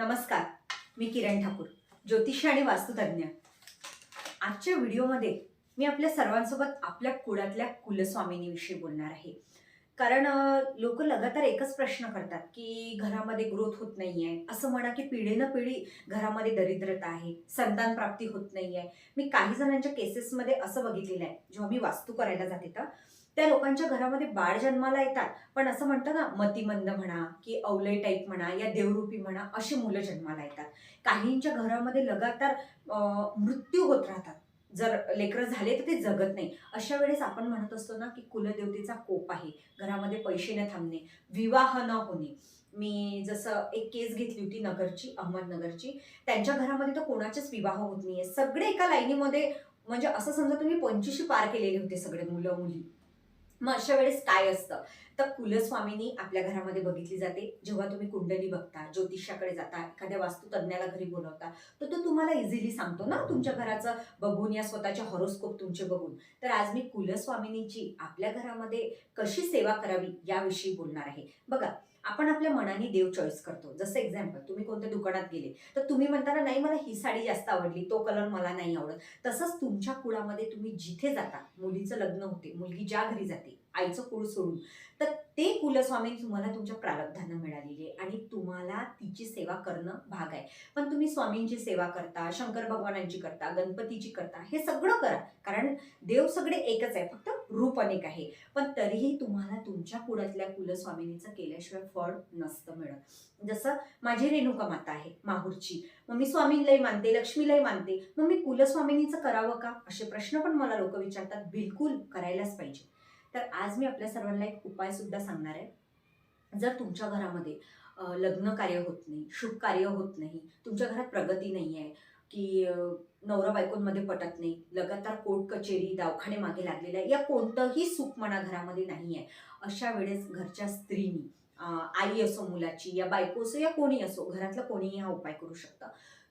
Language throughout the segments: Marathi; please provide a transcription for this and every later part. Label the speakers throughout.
Speaker 1: नमस्कार मी किरण ठाकूर ज्योतिषी आणि वास्तुतज्ञ. आजच्या व्हिडिओमध्ये मी आपल्या सर्वांसोबत आपल्या कुळातल्या कुलस्वामिनीविषयी बोलणार आहे. कारण लोक लगातार एकच प्रश्न करतात की घरामध्ये ग्रोथ होत नाही आहे असं म्हणा की पिढीनं पिढी घरामध्ये दरिद्रता आहे संतान प्राप्ती होत आहे मी काही जणांच्या केसेसमध्ये असं बघितलेलं आहे. जेव्हा मी वास्तू करायला जाते तर त्या लोकांच्या घरामध्ये बाळ जन्माला येतात. पण असं म्हणतं ना मतिमंद म्हणा की अवलय टाईप म्हणा या देवरूपी म्हणा अशी मुलं जन्माला येतात. काहींच्या घरामध्ये लगातार मृत्यू होत राहतात. जर लेकरं झाले तर ते जगत नाही. अशा वेळेस आपण म्हणत असतो ना की कुलदेवतेचा कोप आहे. घरामध्ये पैसे न थांबणे विवाह न होणे. मी जसं एक केस घेतली होती नगरची अहमदनगरची. त्यांच्या घरामध्ये तर कोणाचेच विवाह होत नाहीये. सगळे एका लाईनीमध्ये म्हणजे असं समजा तुम्ही पंचवीशी पार केलेले होते सगळे मुलं मुली. मग अशा वेळेस काय असतं? तर कुलस्वामिनी आपल्या घरामध्ये बघितली जाते. जेव्हा तुम्ही कुंडली बघता ज्योतिषाकडे जाता एखाद्या वास्तुतज्ञाला घरी बोलवता तर तो तुम्हाला इझिली सांगतो ना तुमच्या घराचं बघून या स्वतःच्या हॉरोस्कोप तुमचे बघून. तर आज मी कुलस्वामिनीची आपल्या घरामध्ये कशी सेवा करावी याविषयी बोलणार आहे. बघा आपण आपल्या मनाने देव चॉईस करतो. जसं एक्झाम्पल तुम्ही कोणत्या दुकानात गेले तर तुम्ही म्हणताना नाही मला ही साडी जास्त आवडली तो कलर मला नाही आवडत. तसंच तुमच्या कुळामध्ये तुम्ही जिथे जाता मुलीचं लग्न होते मुलगी ज्या घरी जाते आईचं कुळ सोडून. तर ते कुलस्वामी तुम्हाला तुमच्या प्रारब्धानं मिळालेली आहे आणि तुम्हाला तिची सेवा करणं भाग आहे. पण तुम्ही स्वामींची सेवा करता शंकर भगवानांची करता गणपतीची करता हे सगळं करा. कारण देव सगळे एकच आहे फक्त रूप अनेक आहे. पण तरीही तुम्हाला तुमच्या कुळातल्या कुलस्वामिनीचं केल्याशिवाय फळ नसतं मिळत. जसं माझी रेणुका माता आहे माहूरची. मग मी स्वामींलाही मानते लक्ष्मीलाही मानते. मग मी कुलस्वामिनीचं करावं का? असे प्रश्न पण मला लोक विचारतात. बिलकुल करायलाच पाहिजे. तर आज मी आपल्या सर्वांना एक उपाय सुद्धा सांगणार आहे. जर तुमच्या घरामध्ये लग्न कार्य होत नाही शुभ कार्य होत नाही तुमच्या घरात प्रगती नाही आहे की नवरा बायकोंमध्ये पटत नाही लगातार कोर्ट कचेरी दवाखाने मागे लागलेले आहे या कोणतंही सुख मना घरामध्ये नाही आहे. अशा वेळेस घरच्या स्त्रीनी आई असो मुलाची या बायको असो या कोणी असो घरातलं कोणीही हा उपाय करू शकतं.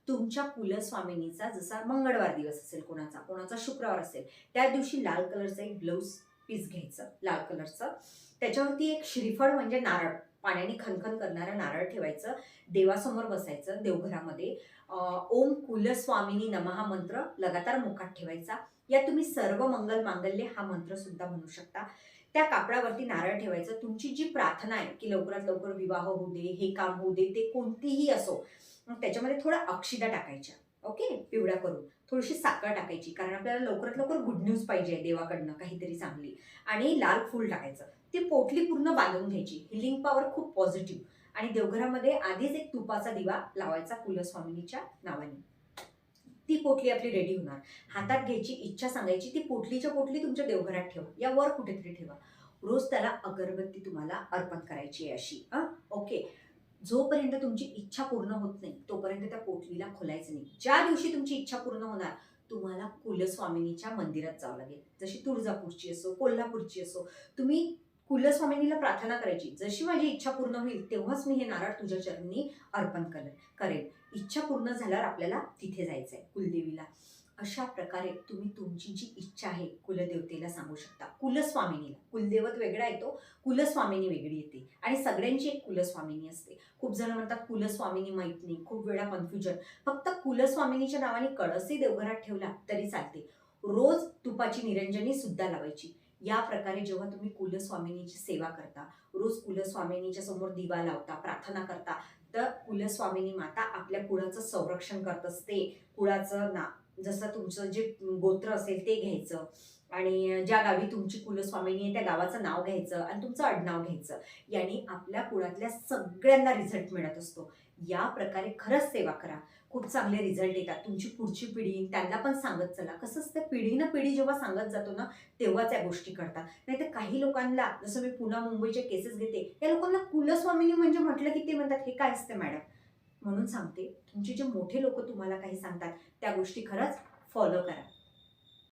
Speaker 1: तुमच्या कुलस्वामिनीचा जसा मंगळवार दिवस असेल कोणाचा कोणाचा शुक्रवार असेल त्या दिवशी लाल कलरचा एक ब्लाऊज पीस घ्यायचं लाल कलरचं. त्याच्यावरती एक श्रीफळ म्हणजे नारळ पाण्याने खनखन करणारं नारळ ठेवायचं. देवासमोर बसायचं देवघरामध्ये. ओम कुलस्वामिनी नमहा मंत्र लगातार मुखात ठेवायचा. या तुम्ही सर्व मंगल मांगल्य हा मंत्र सुद्धा म्हणू शकता. त्या कापडावरती नारळ ठेवायचं. तुमची जी प्रार्थना आहे की लवकरात लवकर विवाह होऊ दे हे काम होऊ दे ते कोणतीही असो मग त्याच्यामध्ये थोडा अक्षिदा टाकायच्या. ओके? पिवळ्या करून. थोडीशी साखर टाकायची कारण आपल्याला लवकरात लवकर गुड न्यूज पाहिजे देवाकडनं काहीतरी चांगली. आणि लाल फूल टाकायचं. ती पोटली पूर्ण बांधून घ्यायची. हिलिंग पॉवर खूप पॉझिटिव्ह आणि देवघरामध्ये आधीच एक तुपाचा दिवा लावायचा कुलस्वामिनीच्या नावाने. ती पोटली आपली रेडी होणार. हातात घ्यायची इच्छा सांगायची ती पोटलीच्या पोटली तुमच्या देवघरात ठेवा. या वर कुठेतरी ठेवा. रोज त्याला अगरबत्ती तुम्हाला अर्पण करायची आहे अशी. ओके जोपर्यंत तुमची इच्छा पूर्ण होत नाही तोपर्यंत त्या पोटलीला खोलायचं नाही. ज्या दिवशी तुमची इच्छा पूर्ण होणार तुम्हाला कुलस्वामिनीच्या मंदिरात जावं लागेल. जशी तुळजापूरची असो कोल्हापूरची असो तुम्ही कुलस्वामिनीला प्रार्थना करायची. जशी माझी इच्छा पूर्ण होईल तेव्हाच मी हे नारळ तुझ्या चरणी अर्पण करेल करेल इच्छा पूर्ण झाल्यावर आपल्याला तिथे जायचं आहे कुलदेवीला. अशा प्रकारे तुम्ही तुमची जी इच्छा आहे कुलदेवतेला सांगू शकता. कुलस्वामिनीला. कुलदेवत वेगळा येतो कुलस्वामिनी वेगळी येते. आणि सगळ्यांची एक कुलस्वामिनी असते. खूप जण म्हणतात कुलस्वामिनी माहीत नाही खूप वेळा कन्फ्युजन फक्त कुलस्वामिनीच्या नावाने कळसही देवघरात ठेवला तरी चालते. रोज तुपाची निरंजनी सुद्धा लावायची. या प्रकारे जेव्हा तुम्ही कुलस्वामिनीची सेवा करता रोज कुलस्वामिनीच्या समोर दिवा लावता प्रार्थना करता तर कुलस्वामिनी माता आपल्या कुळाचं संरक्षण करत असते. कुळाचं ना जसं तुमचं जे गोत्र असेल ते घ्यायचं. आणि ज्या गावी तुमची कुलस्वामिनी आहे त्या गावाचं नाव घ्यायचं आणि तुमचं आडनाव घ्यायचं. याने आपल्या कुळातल्या सगळ्यांना रिझल्ट मिळत असतो. या प्रकारे खरंच सेवा करा. खूप चांगले रिझल्ट येतात. तुमची पुढची पिढी त्यांना पण सांगत चला. कसं असतं पिढीनं पिढी जेव्हा सांगत जातो ना तेव्हाच या गोष्टी करतात नाही तर काही लोकांना जसं मी पुन्हा मुंबईचे केसेस घेते या लोकांना कुलस्वामिनी म्हणजे म्हटलं की ते म्हणतात हे काय असते मॅडम? म्हणून सांगते तुमचे जे मोठे लोक तुम्हाला काही सांगतात त्या गोष्टी खरंच फॉलो करा.